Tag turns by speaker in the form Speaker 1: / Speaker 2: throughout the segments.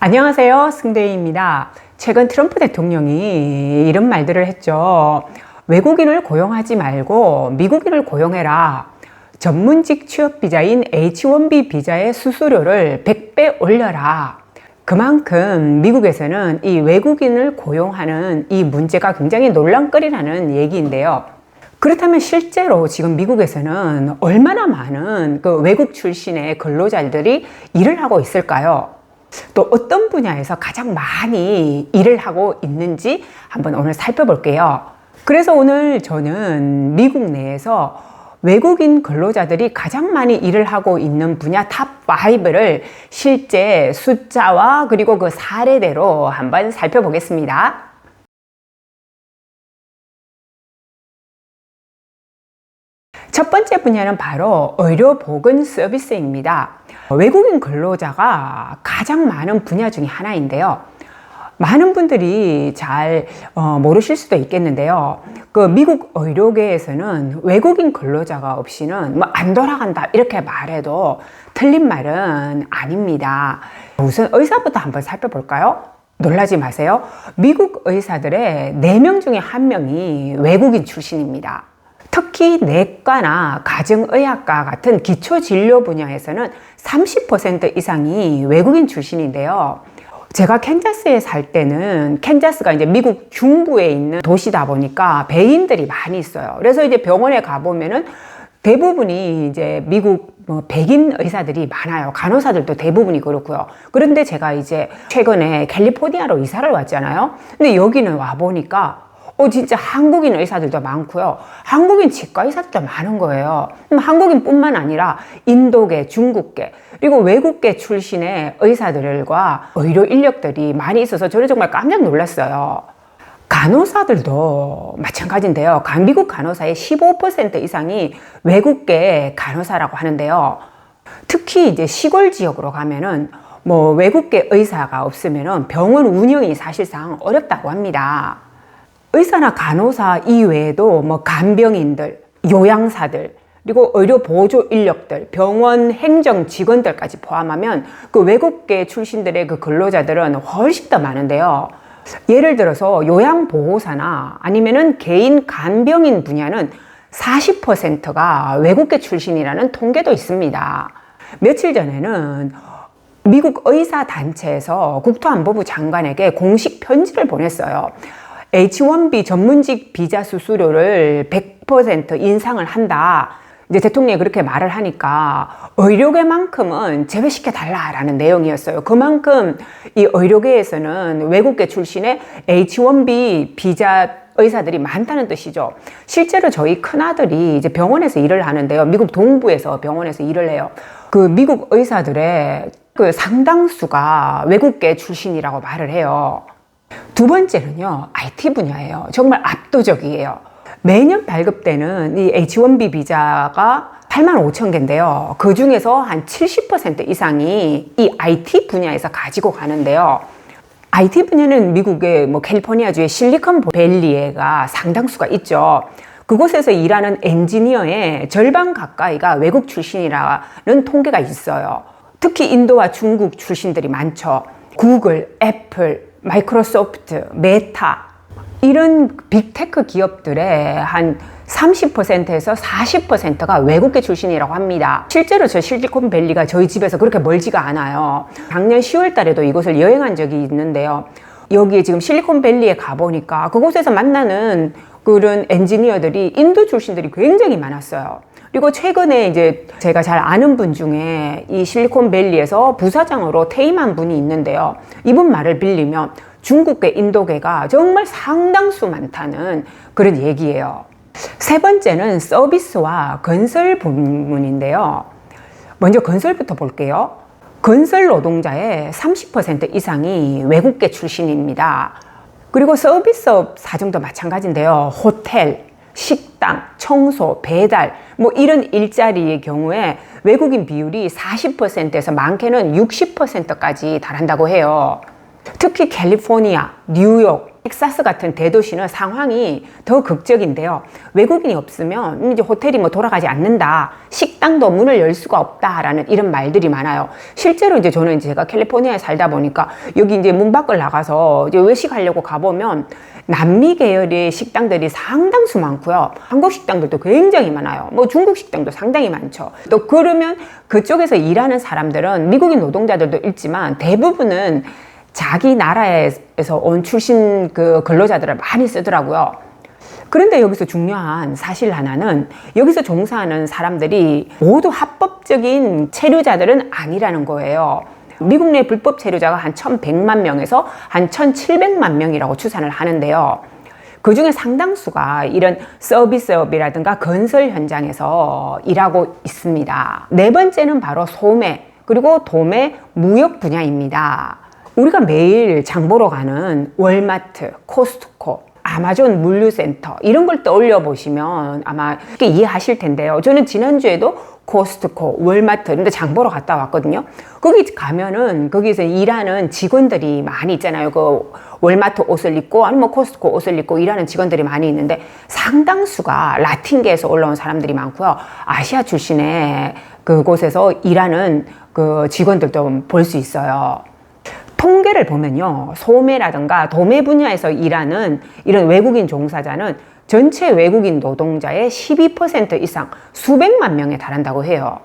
Speaker 1: 안녕하세요. 승대희입니다. 최근 트럼프 대통령이 이런 말들을 했죠. 외국인을 고용하지 말고 미국인을 고용해라. 전문직 취업 비자인 H1B 비자의 수수료를 100배 올려라. 그만큼 미국에서는 이 외국인을 고용하는 이 문제가 굉장히 논란거리라는 얘기인데요. 그렇다면 실제로 지금 미국에서는 얼마나 많은 그 외국 출신의 근로자들이 일을 하고 있을까요? 또 어떤 분야에서 가장 많이 일을 하고 있는지 한번 오늘 살펴볼게요. 그래서 오늘 저는 미국 내에서 외국인 근로자들이 가장 많이 일을 하고 있는 분야 탑 5를 실제 숫자와 그리고 그 사례대로 한번 살펴보겠습니다. 첫 번째 분야는 바로 의료보건 서비스입니다. 외국인 근로자가 가장 많은 분야 중에 하나인데요. 많은 분들이 잘 어, 모르실 수도 있겠는데요. 그 미국 의료계에서는 외국인 근로자가 없이는 뭐 안 돌아간다 이렇게 말해도 틀린 말은 아닙니다. 우선 의사부터 한번 살펴볼까요? 놀라지 마세요. 미국 의사들의 4명 중에 1명이 외국인 출신입니다. 특히 내과나 가정의학과 같은 기초 진료 분야에서는 30% 이상이 외국인 출신인데요. 제가 캔자스에 살 때는 캔자스가 이제 미국 중부에 있는 도시다 보니까 배인들이 많이 있어요. 그래서 이제 병원에 가보면은 대부분이 이제 미국 뭐 백인 의사들이 많아요. 간호사들도 대부분이 그렇고요. 그런데 제가 이제 최근에 캘리포니아로 이사를 왔잖아요. 근데 여기는 와 보니까 어, 진짜 한국인 의사들도 많고요. 한국인 치과 의사들도 많은 거예요. 한국인 뿐만 아니라 인도계, 중국계, 그리고 외국계 출신의 의사들과 의료 인력들이 많이 있어서 저는 정말 깜짝 놀랐어요. 간호사들도 마찬가지인데요. 미국 간호사의 15% 이상이 외국계 간호사라고 하는데요. 특히 이제 시골 지역으로 가면은 뭐 외국계 의사가 없으면은 병원 운영이 사실상 어렵다고 합니다. 의사나 간호사 이외에도 뭐 간병인들, 요양사들, 그리고 의료 보조 인력들, 병원 행정 직원들까지 포함하면 그 외국계 출신들의 그 근로자들은 훨씬 더 많은데요. 예를 들어서 요양보호사나 아니면은 개인 간병인 분야는 40%가 외국계 출신이라는 통계도 있습니다. 며칠 전에는 미국 의사 단체에서 국토안보부 장관에게 공식 편지를 보냈어요. H1B 전문직 비자 수수료를 100% 인상을 한다. 이제 대통령이 그렇게 말을 하니까 의료계만큼은 제외시켜 달라라는 내용이었어요. 그만큼 이 의료계에서는 외국계 출신의 H1B 비자 의사들이 많다는 뜻이죠. 실제로 저희 큰아들이 이제 병원에서 일을 하는데요. 미국 동부에서 병원에서 일을 해요. 그 미국 의사들의 그 상당수가 외국계 출신이라고 말을 해요. 두 번째는요, IT 분야예요. 정말 압도적이에요. 매년 발급되는 이 H1B 비자가 8만 5천 개인데요. 그 중에서 한 70% 이상이 이 IT 분야에서 가지고 가는데요. IT 분야는 미국의 뭐 캘리포니아주의 실리콘밸리가 상당수가 있죠. 그곳에서 일하는 엔지니어의 절반 가까이가 외국 출신이라는 통계가 있어요. 특히 인도와 중국 출신들이 많죠. 구글, 애플, 마이크로소프트, 메타 이런 빅테크 기업들의 한 30%에서 40%가 외국계 출신이라고 합니다. 실제로 저 실리콘밸리가 저희 집에서 그렇게 멀지가 않아요. 작년 10월 달에도 이곳을 여행한 적이 있는데요. 여기에 지금 실리콘밸리에 가보니까 그곳에서 만나는 그런 엔지니어들이 인도 출신들이 굉장히 많았어요. 그리고 최근에 이제 제가 잘 아는 분 중에 이 실리콘밸리에서 부사장으로 퇴임한 분이 있는데요. 이분 말을 빌리면 중국계, 인도계가 정말 상당수 많다는 그런 얘기예요. 세 번째는 서비스와 건설 부문인데요. 먼저 건설부터 볼게요. 건설 노동자의 30% 이상이 외국계 출신입니다. 그리고 서비스업 사정도 마찬가지인데요. 호텔, 식당, 청소, 배달, 뭐 이런 일자리의 경우에 외국인 비율이 40%에서 많게는 60%까지 달한다고 해요. 특히 캘리포니아, 뉴욕, 텍사스 같은 대도시는 상황이 더 극적인데요. 외국인이 없으면 이제 호텔이 뭐 돌아가지 않는다. 식당도 문을 열 수가 없다라는 이런 말들이 많아요. 실제로 이제 저는 제가 캘리포니아에 살다 보니까 여기 이제 문 밖을 나가서 이제 외식하려고 가보면 남미 계열의 식당들이 상당수 많고요. 한국 식당들도 굉장히 많아요. 뭐 중국 식당도 상당히 많죠. 또 그러면 그쪽에서 일하는 사람들은 미국인 노동자들도 있지만 대부분은 자기 나라에서 온 출신 그 근로자들을 많이 쓰더라고요. 그런데 여기서 중요한 사실 하나는 여기서 종사하는 사람들이 모두 합법적인 체류자들은 아니라는 거예요. 미국 내 불법 체류자가 한 1,100만 명에서 한 1,700만 명이라고 추산을 하는데요. 그 중에 상당수가 이런 서비스업이라든가 건설 현장에서 일하고 있습니다. 네 번째는 바로 소매, 그리고 도매, 무역 분야입니다. 우리가 매일 장 보러 가는 월마트, 코스트코, 아마존 물류센터 이런 걸 떠올려 보시면 아마 쉽게 이해하실 텐데요. 저는 지난주에도 코스트코, 월마트 이런 데 장 보러 갔다 왔거든요. 거기 가면은 거기서 일하는 직원들이 많이 있잖아요. 그 월마트 옷을 입고 아니면 뭐 코스트코 옷을 입고 일하는 직원들이 많이 있는데 상당수가 라틴계에서 올라온 사람들이 많고요. 아시아 출신의 그곳에서 일하는 그 직원들도 볼 수 있어요. 통계를 보면요. 소매라든가 도매 분야에서 일하는 이런 외국인 종사자는 전체 외국인 노동자의 12% 이상 수백만 명에 달한다고 해요.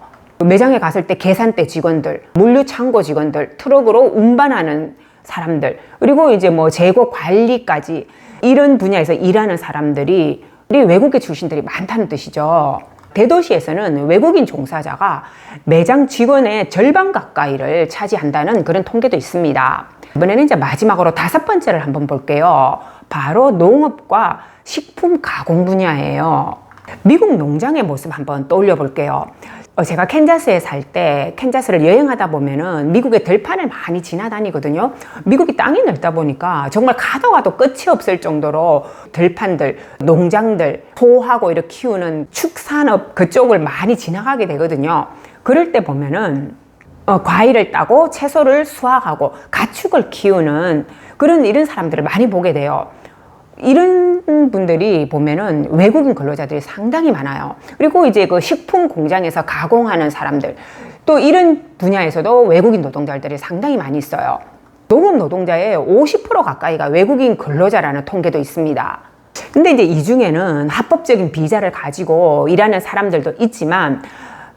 Speaker 1: 매장에 갔을 때 계산대 직원들, 물류 창고 직원들, 트럭으로 운반하는 사람들, 그리고 이제 뭐 재고 관리까지 이런 분야에서 일하는 사람들이 외국계 출신들이 많다는 뜻이죠. 대도시에서는 외국인 종사자가 매장 직원의 절반 가까이를 차지한다는 그런 통계도 있습니다. 이번에는 이제 마지막으로 다섯 번째를 한번 볼게요. 바로 농업과 식품 가공 분야예요. 미국 농장의 모습 한번 떠올려 볼게요. 어, 제가 캔자스에 살 때 캔자스를 여행하다 보면은 미국의 들판을 많이 지나다니거든요. 미국이 땅이 넓다 보니까 정말 가다 와도 끝이 없을 정도로 들판들, 농장들, 소하고 이렇게 키우는 축산업 그쪽을 많이 지나가게 되거든요. 그럴 때 보면은 어, 과일을 따고 채소를 수확하고 가축을 키우는 그런 이런 사람들을 많이 보게 돼요. 이런 분들이 보면은 외국인 근로자들이 상당히 많아요. 그리고 이제 그 식품 공장에서 가공하는 사람들, 또 이런 분야에서도 외국인 노동자들이 상당히 많이 있어요. 농업 노동자의 50% 가까이가 외국인 근로자라는 통계도 있습니다. 근데 이제 이 중에는 합법적인 비자를 가지고 일하는 사람들도 있지만,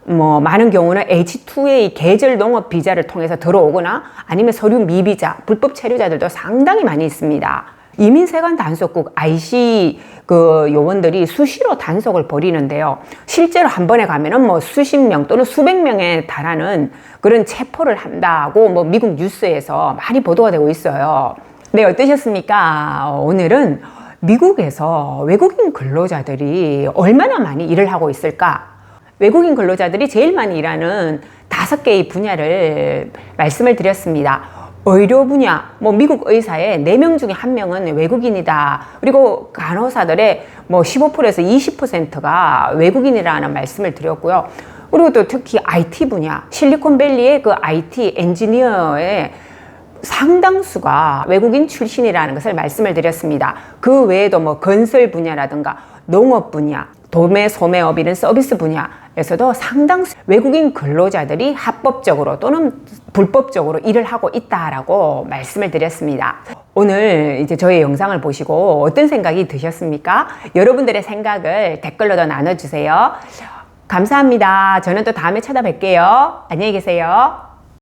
Speaker 1: 뭐 많은 경우는 H2A 계절 농업 비자를 통해서 들어오거나 아니면 서류 미비자, 불법 체류자들도 상당히 많이 있습니다. 이민세관 단속국 IC 그 요원들이 수시로 단속을 벌이는데요. 실제로 한 번에 가면은 뭐 수십 명 또는 수백 명에 달하는 그런 체포를 한다고 뭐 미국 뉴스에서 많이 보도가 되고 있어요. 네, 어떠셨습니까? 오늘은 미국에서 외국인 근로자들이 얼마나 많이 일을 하고 있을까? 외국인 근로자들이 제일 많이 일하는 다섯 개의 분야를 말씀을 드렸습니다. 의료 분야, 뭐 미국 의사의 네 명 중에 한명은 외국인이다. 그리고 간호사들의 뭐 15%에서 20%가 외국인이라는 말씀을 드렸고요. 그리고 또 특히 IT 분야, 실리콘밸리의 그 IT 엔지니어의 상당수가 외국인 출신이라는 것을 말씀을 드렸습니다. 그 외에도 뭐 건설 분야라든가 농업 분야, 도매 소매 업 이런 서비스 분야에서도 상당수 외국인 근로자들이 합법적으로 또는 불법적으로 일을 하고 있다라고 말씀을 드렸습니다. 오늘 이제 저희 영상을 보시고 어떤 생각이 드셨습니까? 여러분들의 생각을 댓글로 도 나눠주세요. 감사합니다. 저는 또 다음에 찾아뵐게요. 안녕히 계세요.